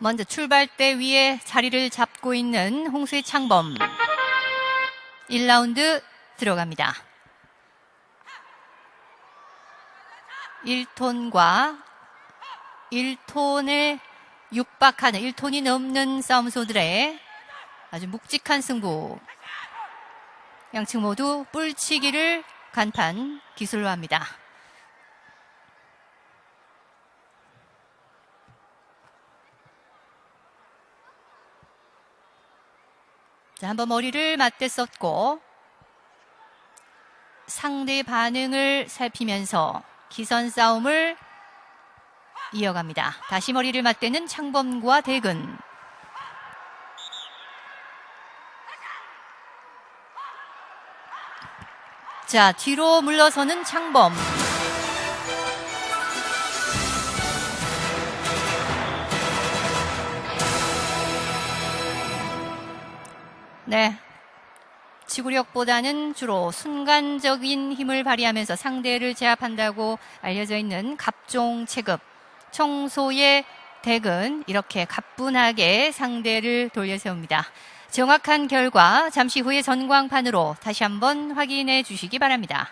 먼저 출발대 위에 자리를 잡고 있는 홍수의 창범. 1라운드 들어갑니다. 1톤과 1톤에 육박하는 1톤이 넘는 싸움소들의 아주 묵직한 승부. 양측 모두 뿔치기를 간판 기술로 합니다. 자, 한번 머리를 맞대썼고 상대 반응을 살피면서 기선 싸움을 이어갑니다. 다시 머리를 맞대는 창범과 대근. 자, 뒤로 물러서는 창범. 네. 지구력보다는 주로 순간적인 힘을 발휘하면서 상대를 제압한다고 알려져 있는 갑종 체급, 청소의 덱은 이렇게 가뿐하게 상대를 돌려세웁니다. 정확한 결과 잠시 후에 전광판으로 다시 한번 확인해 주시기 바랍니다.